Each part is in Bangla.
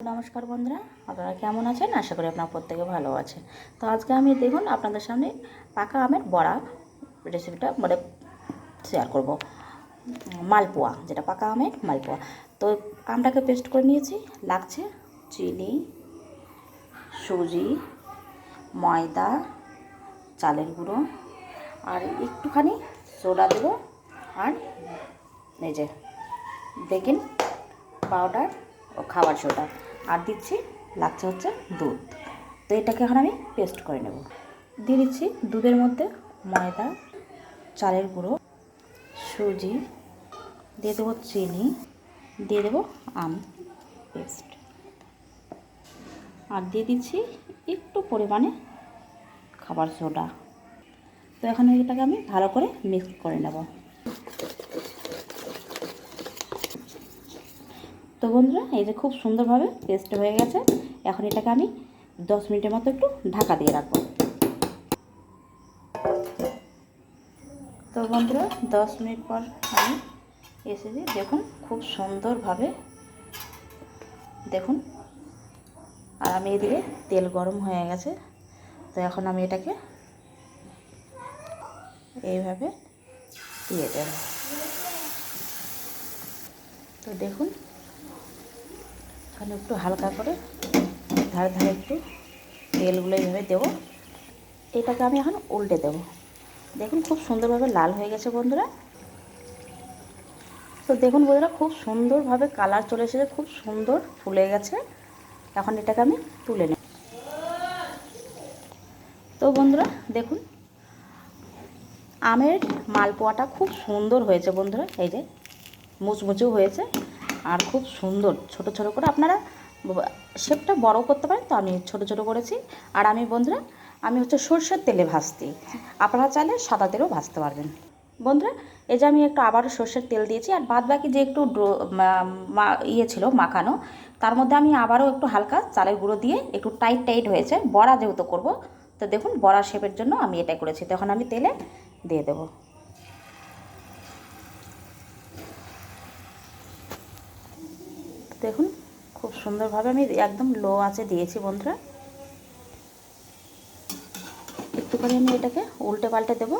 নমস্কার বন্ধুরা, আপনারা কেমন আছেন? আশা করি আপনারা প্রত্যেকে ভালো আছেন। তো আজকে আমি দেখুন, আপনাদের সামনে পাকা আমের বড়া রেসিপিটা মানে শেয়ার করব। মালপোয়া, যেটা পাকা আমের মালপোয়া। তো আমটাকে পেস্ট করে নিয়েছি। লাগছে চিনি, সুজি, ময়দা, চালের গুঁড়ো, আর একটুখানি সোডা দেবো। আর এই যে বেকিং পাউডার ও খাবার সোডা। আর দিচ্ছি লাগছে হচ্ছে দুধ। তো এটাকে এখন আমি পেস্ট করে নেব। দিয়ে দিচ্ছি দুধের মধ্যে ময়দা, চালের গুঁড়ো, সুজি, দিয়ে দেবো চিনি, দিয়ে দেবো আম পেস্ট আর দিয়ে দিচ্ছি একটু পরিমাণে খাবার সোডা। তো এখন এটাকে আমি ভালো করে মিক্স করে নেব। তো বন্ধুরা, এই যে খুব সুন্দরভাবে পেস্ট হয়ে গেছে। এখন এটাকে আমি দশ মিনিটের মতো একটু ঢাকা দিয়ে রাখব। তো বন্ধুরা, দশ মিনিট পর আমি এসেছি। দেখুন, খুব সুন্দরভাবে। দেখুন, আর আমি এদিকে তেল গরম হয়ে গেছে। তো এখন আমি এটাকে এইভাবে দিয়ে দেব। তো দেখুন এখানে একটু হালকা করে ধারে ধারে একটু তেলগুলো এইভাবে দেবো। এটাকে আমি এখন উল্টে দেবো। দেখুন খুব সুন্দরভাবে লাল হয়ে গেছে বন্ধুরা। তো দেখুন বন্ধুরা, খুব সুন্দরভাবে কালার চলে এসেছে, খুব সুন্দর ফুলে গেছে। এখন এটাকে আমি তুলে নেব। তো বন্ধুরা, দেখুন, আমের মালপোয়াটা খুব সুন্দর হয়েছে বন্ধুরা। এই যে মুচমুচেও হয়েছে। আর খুব সুন্দর, ছোট ছোট করে আপনারা শেপটা বড় করতে পারেন, তো আমি ছোট ছোট করেছি। আর আমি বন্ধুরা, আমি হচ্ছে সর্ষের তেলে ভাজতি আপনারা চাইলে সাদা তেলেও ভাজতে পারবেন। বন্ধুরা, এই যে আমি একটু আবারও সর্ষের তেল দিয়েছি, আর বাদ বাকি যে একটু ইয়ে ছিল, মাখানো, তার মধ্যে আমি আবারও একটু হালকা চালের গুঁড়ো দিয়ে একটু টাইট টাইট হয়েছে। বড়া যেহেতু করব, তো দেখুন, বড়া শেপের জন্য আমি এটাই করেছি। তখন আমি তেলে দিয়ে দেবো। দেখুন, খুব সুন্দরভাবে আমি একদম লো আছে দিয়েছি বন্ধুরা। একটুখানি আমি এটাকে উল্টে পাল্টে দেব।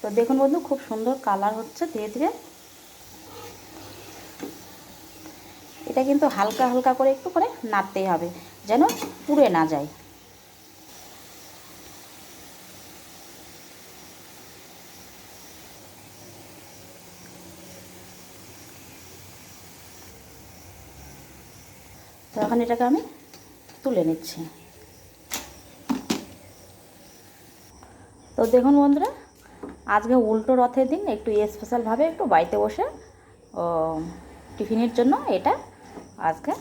তো দেখুন বন্ধু, খুব সুন্দর কালার হচ্ছে ধীরে ধীরে। এটা কিন্তু হালকা হালকা করে একটু করে নাড়তেই হবে, যেন পুড়ে না যায়। তো এখন এটাকে আমি তুলে নিচ্ছি। তো দেখুন বন্ধুরা, আজকে উল্টো রথের দিন, একটু স্পেশালভাবে একটু বাড়িতে বসে টিফিনের জন্য এটা আজকে